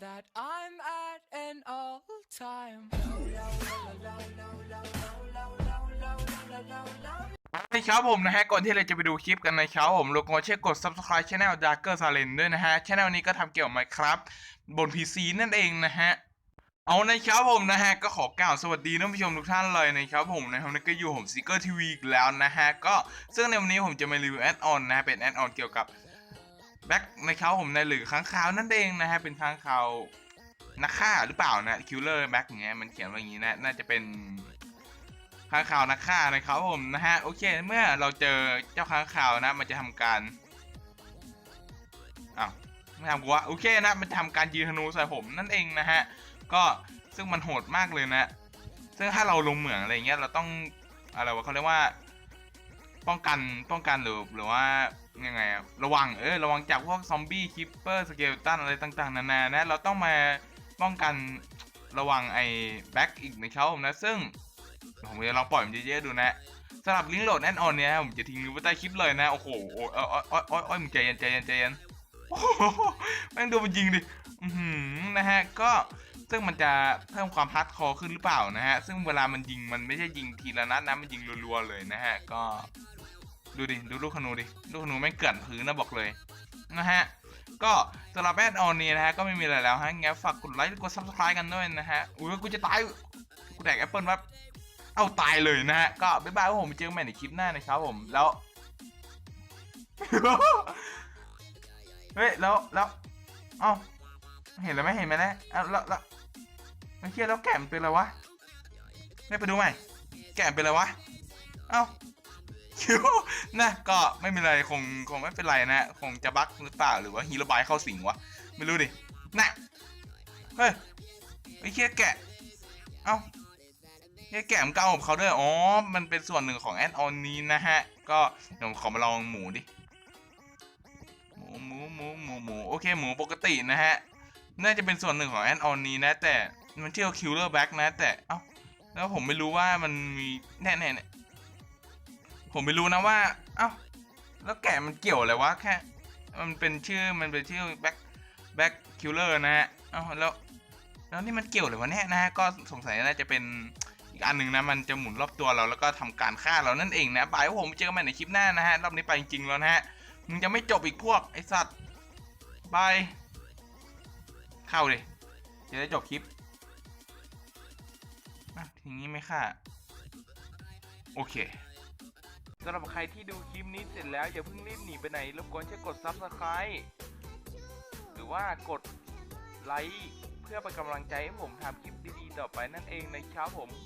that I'm at an all time. นะครับผมนะฮะ ก่อนที่เราจะไปดูคลิปกันนะครับผมรบกวนช่วยกด subscribe channel Darker Silent ด้วยนะฮะ channel นี้ก็ทำเกี่ยวกับ Minecraft บน PC นั่นเองนะฮะ เอานะครับผมนะฮะ ก็ขอกล่าวสวัสดีท่านผู้ชมทุกท่านเลยนะครับผมนะครับนั่นก็อยู่ผมซิกเกอร์ทีวีอีกแล้วนะฮะ ก็ซึ่งในวันนี้ผมจะมารีวิวแอดออนนะฮะเป็นแอดออนเกี่ยวกับ แบ็คนะครับผมในหรือค้างคาวนั่นเองนะฮะเป็นค้างคาวนักฆ่าหรือเปล่านะคิลเลอร์แบ็คอย่างเงี้ยมันเขียนว่าอย่างงี้นะน่าจะเป็นค้างคาวนักฆ่านะครับผมนะฮะโอเคเมื่อเราเจอเจ้าค้างคาวนะ มันจะทำการอ้าวไม่ทำกูวะโอเคนะ มันจะทำการยืนธนูใส่ผมนั่นเองนะฮะก็ซึ่งมันโหดมากเลยนะ ซึ่งถ้าเราลงเหมืองอะไรเงี้ยเราต้องอะไรวะเขาเรียกว่า ป้องกันป้องกันหรือหรือว่ายังไงระวังเออระวังจากพวกซอมบี้คิปเปอร์สเกลตันอะไรต่างๆ นานานะเราต้องมาป้องกันระวังไอ้แบ็กอีกนะครับผมนะซึ่งผมจะลองปล่อยมันเยอะๆดูนะสำหรับลิงก์โหลดแอนออนเนี่ยผมจะทิ้งไว้ใต้คลิปเลยนะโอ้โหโอ้ยโอ้ยโอ้ยโอ้ยโอ้ยมึงใจเย็นใจเย็นใจเย็นโอ้โหแม่งดูมันยิงดิอือหือนะฮะก็ ซึ่งมันจะเพิ่มความฮาร์ดคอร์ขึ้นหรือเปล่านะฮะ ซึ่งเวลามันยิงมันไม่ใช่ยิงทีละนัดนะ มันยิงรัวๆเลยนะฮะ ก็ดูดิ ดูลูกขนูดิ ลูกขนูแม่เกลื่อนพื้นนะบอกเลยนะฮะ ก็สำหรับแอดออนนี้นะฮะ ก็ไม่มีอะไรแล้วฮะงั้นฝากกดไลค์กดซับสไครต์กันด้วยนะฮะ อุ้ยกูจะตาย กูแดกแอปเปิลแป๊บเอาตายเลยนะฮะ ก็บ๊ายบายว่าผมเจอกันใหม่ในคลิปหน้านะครับผม แล้ว เฮ้ย แล้ว แล้ว เอ้า เห็นแล้วไหมเห็นไหมนะเอาแล้วแล้วไม่เชื่อแล้วแกะมเป็นอะไรวะไม่ไปดูใหม่ แกะมเป็นอะไรวะ เอ้าคิวนะก็ไม่มีอะไรคงคงไม่เป็นไรนะคงจะบั๊กหรือเปล่าหรือว่าฮีโร่บายเข้าสิงวะไม่รู้ดินะเฮ้ยไอ้เชี่ยแกะ เอ้าแค่แกะมันก็เอากับเขาด้วยอ๋อมันเป็นส่วนหนึ่งของแอดออนนี้นะฮะ ก็เดี๋ยวขอมาลองหมูดิหมูหมูหมูหมูหมูโอเคหมูปกตินะฮะ น่าจะเป็นส่วนหนึ่งของแอดออนนี้นะ แต่มันชื่อคิลเลอร์แบ็กนะ แต่เอ้าแล้วผมไม่รู้ว่ามันมีแน่ๆเนี่ยผมไม่รู้นะว่า เอ้าแล้วแกะมันเกี่ยวอะไรวะแค่ มันเป็นชื่อมันเป็นชื่อแบ็กแบ็กคิลเลอร์นะฮะเอ้าแล้วแล้วนี่มันเกี่ยวอะไรวะเนี่ยนะฮะก็สงสัยน่าจะเป็นอีกอันหนึ่งนะมันจะหมุนรอบตัวเราแล้วก็ทำการฆ่าเรานั่นเองนะบายว่าผมเจอกันใหม่ในคลิปหน้านะฮะรอบนี้ไปจริงๆแล้วนะฮะมึงจะไม่จบอีกพวกไอสัตว์บาย เข้าเลยจะได้จบคลิปอะทีนี้ไม่ฆ่า โอเคสำหรับใครที่ดูคลิปนี้เสร็จแล้ว อย่าเพิ่งรีบหนีไปไหนรบกวนช่วยกด subscribe หรือว่ากดไลค์เพื่อเป็นกำลังใจให้ผมทำคลิปดีๆต่อไปนั่นเองนะครับผม